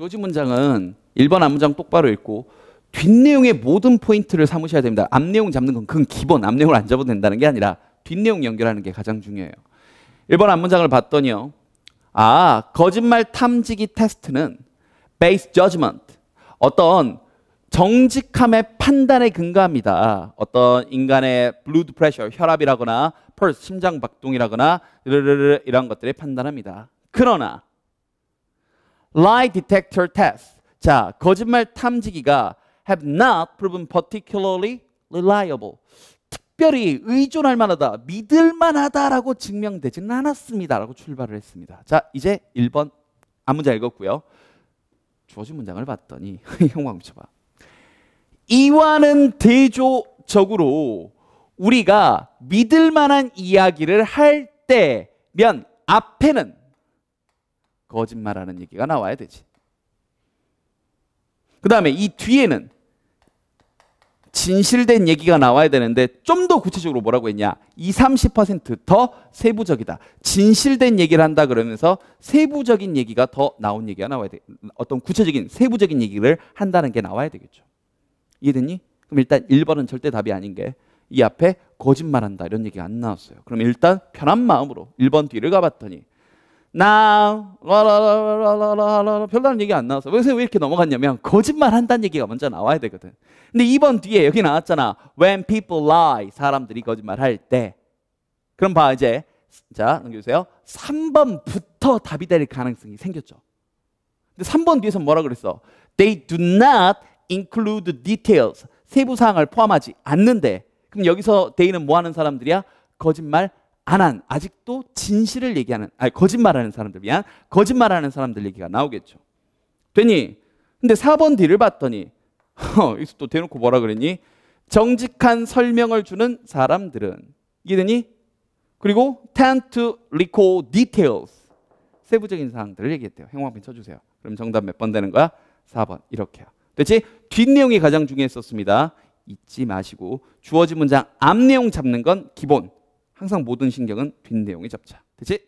주어진 문장은 1번 앞문장 똑바로 읽고 뒷내용의 모든 포인트를 삼으셔야 됩니다. 앞내용 잡는 건 그건 기본. 앞내용을 안 잡아도 된다는 게 아니라 뒷내용 연결하는 게 가장 중요해요. 1번 앞문장을 봤더니요. 아, 거짓말 탐지기 테스트는 base judgment. 어떤 정직함의 판단에 근거합니다. 어떤 인간의 blood pressure, 혈압이라거나 pulse, 심장 박동이라거나 이런 것들에 판단합니다. 그러나 lie detector test. 자, 거짓말 탐지기가 have not proven particularly reliable. 특별히 의존할 만하다, 믿을 만하다라고 증명되지는 않았습니다라고 출발을 했습니다. 자, 이제 1번 앞문장 읽었고요. 주어진 문장을 봤더니 형광 붙여봐. 이와는 대조적으로 우리가 믿을 만한 이야기를 할 때면 앞에는 거짓말하는 얘기가 나와야 되지. 그 다음에 이 뒤에는 진실된 얘기가 나와야 되는데 좀 더 구체적으로 뭐라고 했냐? 2, 30%더 세부적이다. 진실된 얘기를 한다 그러면서 세부적인 얘기가 더 나온 얘기가 나와야 돼. 어떤 구체적인 세부적인 얘기를 한다는 게 나와야 되겠죠. 이해됐니? 그럼 일단 1번은 절대 답이 아닌 게 이 앞에 거짓말한다 이런 얘기가 안 나왔어요. 그럼 일단 편한 마음으로 1번 뒤를 가봤더니 now 라라라라라라 별다른 얘기 안 나왔어. 그래서 왜 이렇게 넘어갔냐면 거짓말 한다는 얘기가 먼저 나와야 되거든. 근데 2번 뒤에 여기 나왔잖아. When people lie 사람들이 거짓말 할 때. 그럼 봐 이제 자 넘겨주세요. 3번부터 답이 될 가능성이 생겼죠. 근데 3번 뒤에서 뭐라 그랬어? They do not include details. 세부 사항을 포함하지 않는데 그럼 여기서 데이는 뭐 하는 사람들이야? 거짓말 안한 아직도 진실을 얘기하는 아니 거짓말하는 사람들 미안 거짓말하는 사람들 얘기가 나오겠죠. 되니? 근데 4번 뒤를 봤더니 어, 여기서 또 대놓고 뭐라 그랬니? 정직한 설명을 주는 사람들은 이게 되니? 그리고 tend to recall details 세부적인 사항들을 얘기했대요. 행방편 쳐주세요. 그럼 정답 몇 번 되는 거야? 4번 이렇게요. 됐지? 뒷내용이 가장 중요했었습니다. 잊지 마시고 주어진 문장 앞내용 잡는 건 기본. 항상 모든 신경은 뒷내용에 잡자. 됐지?